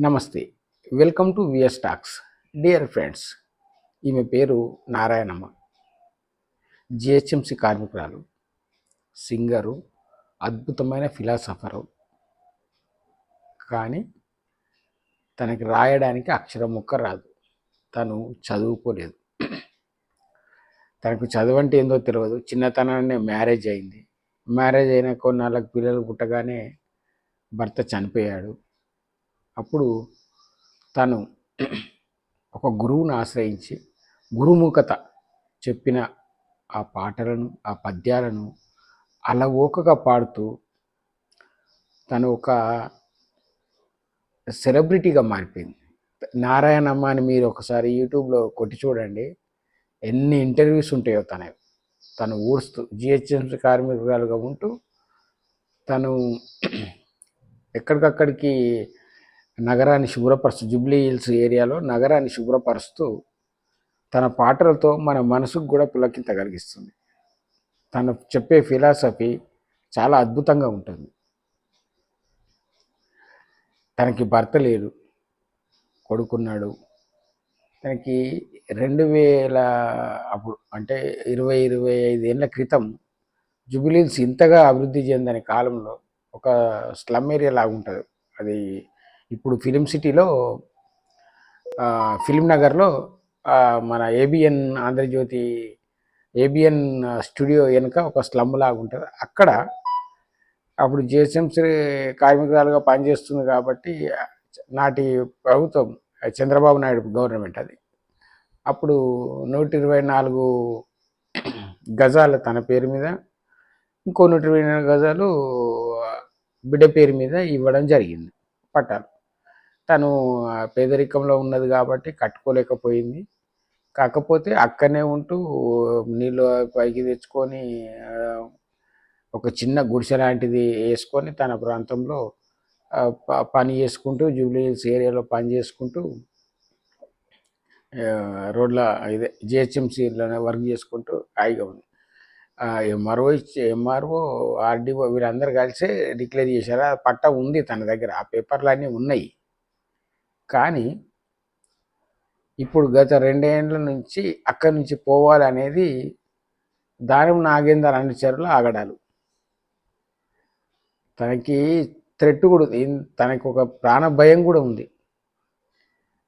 నమస్తే. Welcome to VS talks. Dear friends ఈమె పేరు నారాయణమ్మ. జిహెచ్ఎంసి కార్మికురాలు సింగరు అద్భుతమైన ఫిలాసఫరు. కానీ తనకి రాయడానికి అక్షరం ముక్క రాదు. తను చదువుకోలేదు. తనకు చదువంటే ఏందో తెలియదు చిన్నతనాన్నే మ్యారేజ్ అయింది. మ్యారేజ్ అయిన కొన్నాళ్ళకి పిల్లలు పుట్టగానే భర్త చనిపోయాడు. అప్పుడు తను ఒక గురువును ఆశ్రయించి గురుముఖత చెప్పిన ఆ పాటలను ఆ పద్యాలను అలవోకగా పాడుతూ తను ఒక సెలబ్రిటీగా మారిపోయింది. నారాయణమ్మ అని మీరు ఒకసారి యూట్యూబ్లో కొట్టి చూడండి ఎన్ని ఇంటర్వ్యూస్ ఉంటాయో తన. తను ఊడుస్తూ జిహెచ్ఎంసీ కార్మికురాలుగా ఉంటూ తను ఎక్కడికక్కడికి నగరాన్ని శుభ్రపరుస్తూ జుబ్లీ హిల్స్ ఏరియాలో నగరాన్ని శుభ్రపరుస్తూ తన పాటలతో మన మనసుకు కూడా పులకింత కలిగిస్తుంది. తను చెప్పే ఫిలాసఫీ చాలా అద్భుతంగా ఉంటుంది. తనకి భర్త లేడు కొడుకున్నాడు. తనకి రెండు వేల అప్పుడు అంటే ఇరవై ఇరవై ఐదు ఏళ్ళ క్రితం జుబిలీన్స్ ఇంతగా అభివృద్ధి చెందని కాలంలో ఒక స్లమ్ ఏరియా లాగా ఉంటుంది. అది ఇప్పుడు ఫిలిం సిటీలో ఫిలిం నగర్లో మన ఏబిఎన్ ఆంధ్రజ్యోతి ఏబిఎన్ స్టూడియో వెనుక ఒక స్లమ్ లాగా ఉంటుంది. అక్కడ అప్పుడు జిహెచ్ఎంసీ కార్మికురాలుగా పనిచేస్తుంది కాబట్టి నాటి ప్రభుత్వం చంద్రబాబు నాయుడు గవర్నమెంట్ అది. అప్పుడు నూట ఇరవై నాలుగు గజాలు తన పేరు మీద ఇంకో నూట ఇరవై నాలుగు గజాలు బిడ్డ పేరు మీద ఇవ్వడం జరిగింది పట్టాలు. తను ఆ, పేదరికంలో ఉన్నది కాబట్టి కట్టుకోలేకపోయింది. కాకపోతే అక్కనే ఉంటూ నీళ్ళు పైకి తెచ్చుకొని ఒక చిన్న గుడిసె లాంటిది వేసుకొని తన ప్రాంతంలో ప- పని చేసుకుంటూ జూబ్లీ హిల్స్ ఏరియాలో పని చేసుకుంటూ రోడ్ల ఇదే జిహెచ్ఎంసీలోనే వర్క్ చేసుకుంటూ హాయిగా ఉంది. ఎంఆర్ఓ ఎంఆర్ఓ ఆర్డీఓ వీళ్ళందరూ కలిసి డిక్లేర్ చేశారు. ఆ పట్టా ఉంది తన దగ్గర. ఆ పేపర్లు అన్నీ ఉన్నాయి. కానీ ఇప్పుడు గత రెండేండ్ల నుంచి అక్కడి నుంచి పోవాలనేది దానం నాగేందర్ అనుచరులు ఆగడాలు. తనకి థ్రెట్ కూడా ఉంది. తనకి ఒక ప్రాణ భయం కూడా ఉంది.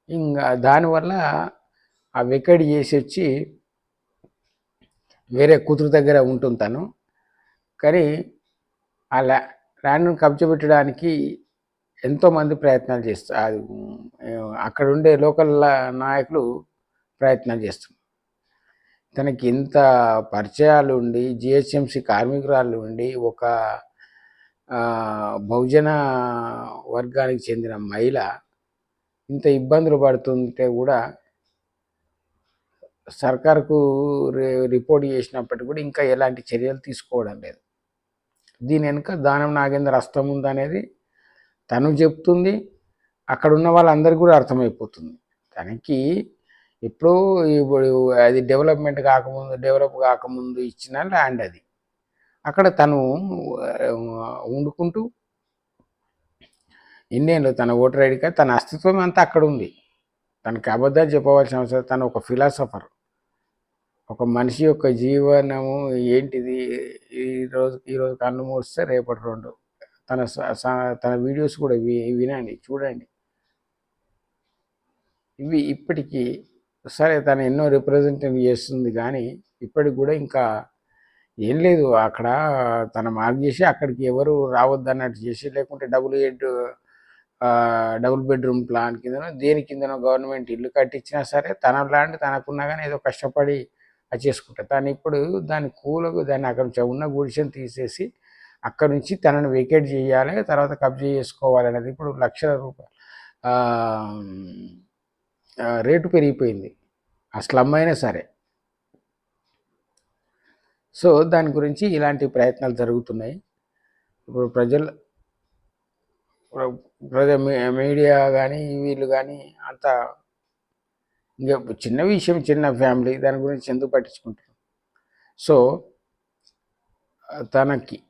ఇంకా దానివల్ల ఆ వెక్కడి చేసి వచ్చి వేరే కూతురు దగ్గర ఉంటుంది తను కానీ ఆ ల్యా ల్యాండ్ను కబ్జా పెట్టడానికి ఎంతోమంది ప్రయత్నాలు చేస్తారు అది అక్కడ ఉండే లోకల్ నాయకులు ప్రయత్నాలు చేస్తున్నారు. తనకి ఇంత పరిచయాలు ఉండి జిహెచ్ఎంసి కార్మికురాలు ఉండి ఒక బహుజన వర్గానికి చెందిన మహిళ ఇంత ఇబ్బందులు పడుతుంటే కూడా సర్కార్కు రి- రిపోర్ట్ చేసినప్పటికీ కూడా ఇంకా ఎలాంటి చర్యలు తీసుకోవడం లేదు. దీని వెనుక దానం నాగేంద్ర హస్తం ఉందనేది తను చెప్తుంది అక్కడ ఉన్న వాళ్ళందరికీ కూడా అర్థమైపోతుంది. తనకి ఎప్పుడో ఇప్పుడు అది డెవలప్మెంట్ కాకముందు డెవలప్ కాకముందు ఇచ్చిన ల్యాండ్ అది. అక్కడ తను వండుకుంటూ ఇండియన్లో తన ఓటర్ ఐడి కార్డ్ తన అస్తిత్వం అంతా అక్కడ ఉంది. తనకి అబద్ధాలు చెప్పవలసిన అవసరం తను ఒక ఫిలాసఫర్. ఒక మనిషి యొక్క జీవనము ఏంటిది? ఈరోజు ఈరోజు కన్ను మూస్తే రేపటి రెండు. తన స- తన వీడియోస్ కూడా వి- వినండి చూడండి. ఇవి ఇప్పటికీ సరే తను ఎన్నో రిప్రజెంటేటివ్ చేస్తుంది కానీ ఇప్పటికి కూడా ఇంకా ఏం లేదు. అక్కడ తన మార్క్ చేసి అక్కడికి ఎవరు రావద్దు అన్నట్టు చేసి లేకుంటే double head double bedroom plan కిందనో దేని కిందనో గవర్నమెంట్ ఇల్లు కట్టించినా సరే తన ల్యాండ్ తనకున్నా కానీ ఏదో కష్టపడి అది చేసుకుంటారు తను ఇప్పుడు దాని కూలకు దాన్ని అక్కడ నుంచి ఉన్న గుడిసెని తీసేసి అక్కడ నుంచి తనను వెకేట్ చేయాలి తర్వాత కబ్జా చేసుకోవాలి అనేది ఇప్పుడు లక్షల రూపాయలు. రేటు పెరిగిపోయింది. ఆ స్లమ్ అయినా సరే. సో దాని గురించి ఇలాంటి ప్రయత్నాలు జరుగుతున్నాయి. ఇప్పుడు ప్రజలు ప్రజ మీ- మీడియా కానీ వీళ్ళు కానీ అంత ఇంకా చిన్న విషయం చిన్న ఫ్యామిలీ దాని గురించి ఎందుకు పట్టించుకుంటారు సో తనకి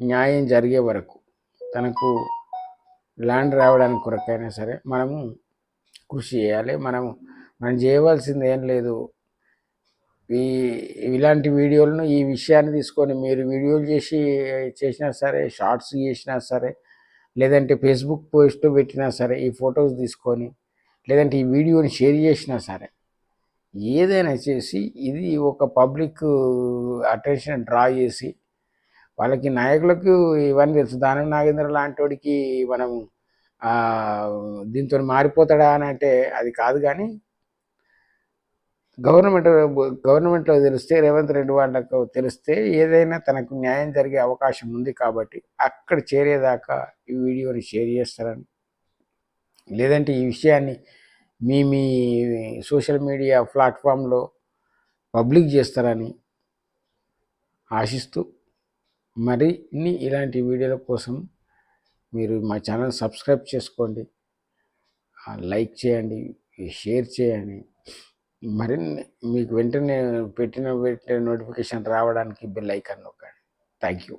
న్యాయం జరిగే వరకు తనకు ల్యాండ్ రావడానికి కొరకైనా సరే మనము కృషి చేయాలి. మనము మనం చేయవలసింది ఏం లేదు. ఈ ఇలాంటి వీడియోలను ఈ విషయాన్ని తీసుకొని మీరు వీడియోలు చేసి చేసినా సరే షార్ట్స్ చేసినా సరే లేదంటే ఫేస్బుక్ పోస్ట్ పెట్టినా సరే ఈ ఫొటోస్ తీసుకొని లేదంటే ఈ వీడియోని షేర్ చేసినా సరే ఏదైనా చేసి ఇది ఒక పబ్లిక్ అటెన్షన్ డ్రా చేసి వాళ్ళకి నాయకులకు ఇవన్నీ తెలుసు. దానం నాగేంద్ర లాంటి వాడికి మనం దీంతో మారిపోతాడా అని అంటే అది కాదు కానీ గవర్నమెంట్ గవర్నమెంట్లో తెలిస్తే రేవంత్ రెడ్డి వాళ్ళకు తెలిస్తే ఏదైనా తనకు న్యాయం జరిగే అవకాశం ఉంది కాబట్టి అక్కడ చేరేదాకా ఈ వీడియోని షేర్ చేస్తారని. లేదంటే ఈ విషయాన్ని మీ మీ సోషల్ మీడియా ప్లాట్ఫామ్లో పబ్లిక్ చేస్తారని ఆశిస్తూ మరిన్ని ఇలాంటి వీడియోల కోసం మీరు మా ఛానల్ సబ్స్క్రైబ్ చేసుకోండి. లైక్ చేయండి షేర్ చేయండి. మరిన్ని మీకు వెంటనే పెట్టిన వెంటనే నోటిఫికేషన్ రావడానికి బెల్ ఐకాన్ నొక్కండి. Thank you.